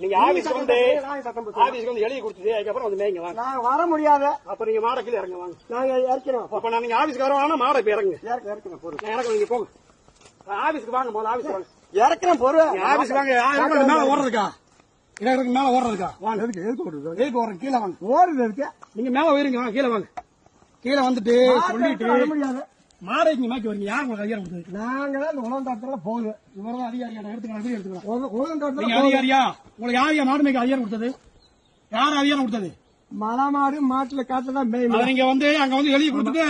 நீங்க ஆபீஸ்க்கு வந்து ஆபீஸ்க்கு வந்து எழுதி கொடுத்துட்டு அதுக்கப்புறம் வந்து மேய்ங்க வாங்க. நான் வர முடியாத. அப்ப நீங்க மாடை கீழே இறங்க வாங்க. நாங்க இறக்கிறோம் அப்ப நான் நீங்க ஆபீஸ்க்கு வரவானா மாடை இப்ப இறங்க இறக்க இறக்கிறோம் பொருள் நான் இறங்க நீங்க போங்க. ஆபீஸ்க்கு வாங்க முதல்ல ஆபீஸ்க்கு வாங்க. இறக்கிறேன் பொருள் ஆபீஸ்க்கு வாங்க மேல ஓடுறதுக்கா? இறங்க மேல ஓடுறதுக்கா? வாங்க. எதுக்கு எதுக்கு எதுக்கு ஓடுறீங்க கீழே வாங்க. ஓடுது இருக்கு நீங்க மேல உயிருங்க வாங்க கீழே வாங்க. கீழே வந்துட்டு சொல்லிட்டு நீங்க மாக்கி வரீங்க யார் உங்களுக்கு அதிகாரம் கொடுத்தது. நாங்க தான் இந்த உலகத்தாத்துல போகுது இவர்தான் அதிகாரியா நான் எடுத்துக்கலாம் எடுத்துக்கலாம் நீங்க உலகத்தாத்துல அதிகாரியா? உங்களுக்கு யார் மாடு மேய்க்க அதிகாரம் கொடுத்தது? யார் அதிகாரம் கொடுத்தது? மலை மாடு மாட்டுல காட்டுல தான் அதை நீங்க வந்து அங்க வந்து எழுதி கொடுத்துட்டு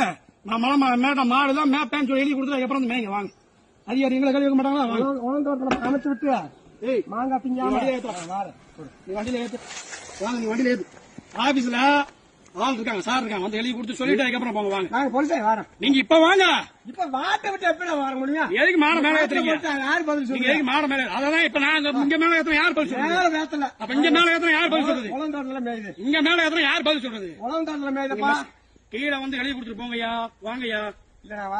நான் மலை மா- மேட்ட மாடு தான் மேப்பேன்னு சொல்லி எழுதி கொடுத்துட்டு அப்புறம் மேய்ங்க வாங்க. அதிகாரி எங்களை கழுவி மாட்டாங்களா? வாங்க. உலகத்தாத்துல அமைச்சு விட்டு. ஏய் மாங்காய் நீ வண்டியில ஏத்து. வாங்க நீ வண்டியில ஏத்து. ஆபீஸ்ல ஆள் இருக்காங்க சார் இருக்காங்க. வந்து எழுதி கொடுத்து சொல்லிட்டு அதுக்கப்புறம் போங்க வாங்க. நாங்க போலீஸே வரோம். நீங்க இப்ப வாங்க. இப்ப வாட்டை விட்டு எப்படி வர முடியும்? எதுக்கு மாட மேல ஏத்துறீங்க? யாரு பதில் சொல்லுங்க எதுக்கு மாட மேல? அதான் இப்ப நான் இங்க- மேல ஏத்துறேன் யார் பதில் சொல்றது? வேற வேத்தல அப்ப இங்க மேல ஏத்துறேன் யார் பதில் சொல்றது? உலகத்தாத்துல மேயுது. இங்க மேல ஏத்துறேன் யார் பதில் சொல்றது? உலகத்தாத்துல மேயுதப்பா. கீழே வந்து எழுதி கொடுத்துட்டு போங்கய்யா வாங்கய்யா.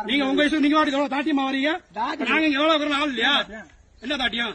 நீங்க உங்க வயசு நீங்க வாட்டி எவ்வளவு தாட்டியமா வரீங்க? நாங்க இங்க எவ்வளவு ஆள் இல்லையா? என்ன தாட்டியம்?